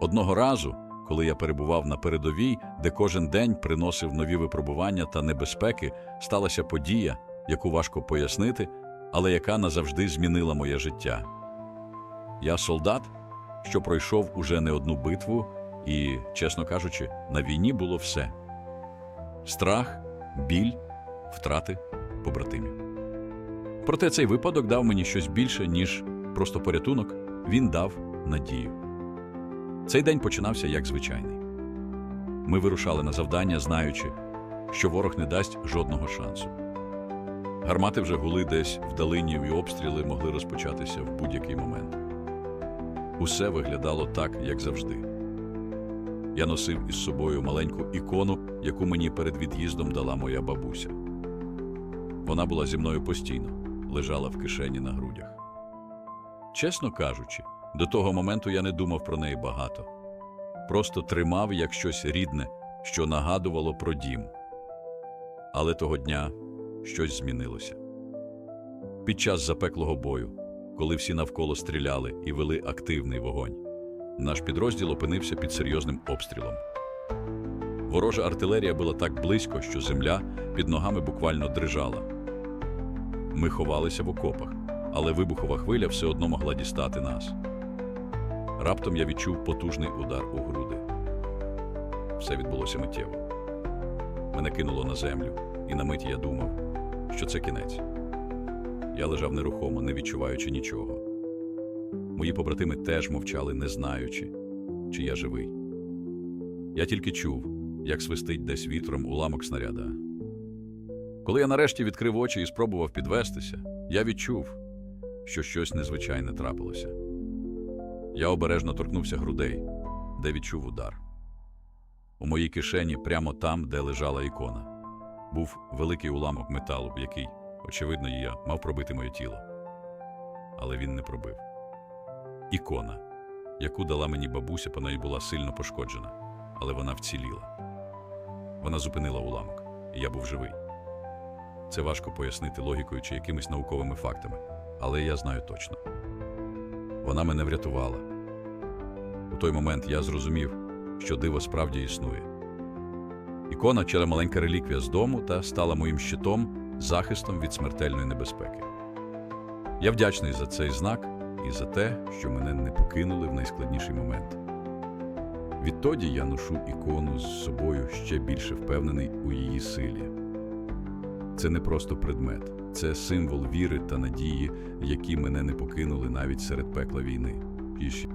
Одного разу, коли я перебував на передовій, де кожен день приносив нові випробування та небезпеки, сталася подія, яку важко пояснити, але яка назавжди змінила моє життя. Я солдат, що пройшов уже не одну битву, і, чесно кажучи, на війні було все: страх, біль, втрати побратимів. Проте цей випадок дав мені щось більше, ніж просто порятунок, він дав надію. Цей день починався як звичайний. Ми вирушали на завдання, знаючи, що ворог не дасть жодного шансу. Гармати вже гули десь вдалині, і обстріли могли розпочатися в будь-який момент. Усе виглядало так, як завжди. Я носив із собою маленьку ікону, яку мені перед від'їздом дала моя бабуся. Вона була зі мною постійно, лежала в кишені на грудях. Чесно кажучи, до того моменту я не думав про неї багато. Просто тримав як щось рідне, що нагадувало про дім. Але того дня щось змінилося. Під час запеклого бою, коли всі навколо стріляли і вели активний вогонь, наш підрозділ опинився під серйозним обстрілом. Ворожа артилерія була так близько, що земля під ногами буквально дрижала. Ми ховалися в окопах, але вибухова хвиля все одно могла дістати нас. Раптом я відчув потужний удар у груди. Все відбулося миттєво. Мене кинуло на землю, і на мить я думав, що це кінець. Я лежав нерухомо, не відчуваючи нічого. Мої побратими теж мовчали, не знаючи, чи я живий. Я тільки чув, як свистить десь вітром уламок снаряда. Коли я нарешті відкрив очі і спробував підвестися, я відчув, що щось незвичайне трапилося. Я обережно торкнувся грудей, де відчув удар. У моїй кишені, прямо там, де лежала ікона, був великий уламок металу, який, очевидно, я мав пробити моє тіло. Але він не пробив. Ікона, яку дала мені бабуся, по неї була сильно пошкоджена, але вона вціліла. Вона зупинила уламок, і я був живий. Це важко пояснити логікою чи якимись науковими фактами, але я знаю точно. Вона мене врятувала. У той момент я зрозумів, що диво справді існує. Ікона чи маленька реліквія з дому та стала моїм щитом, захистом від смертельної небезпеки. Я вдячний за цей знак і за те, що мене не покинули в найскладніший момент. Відтоді я ношу ікону з собою ще більше впевнений у її силі. Це не просто предмет, це символ віри та надії, які мене не покинули навіть серед пекла війни. І ще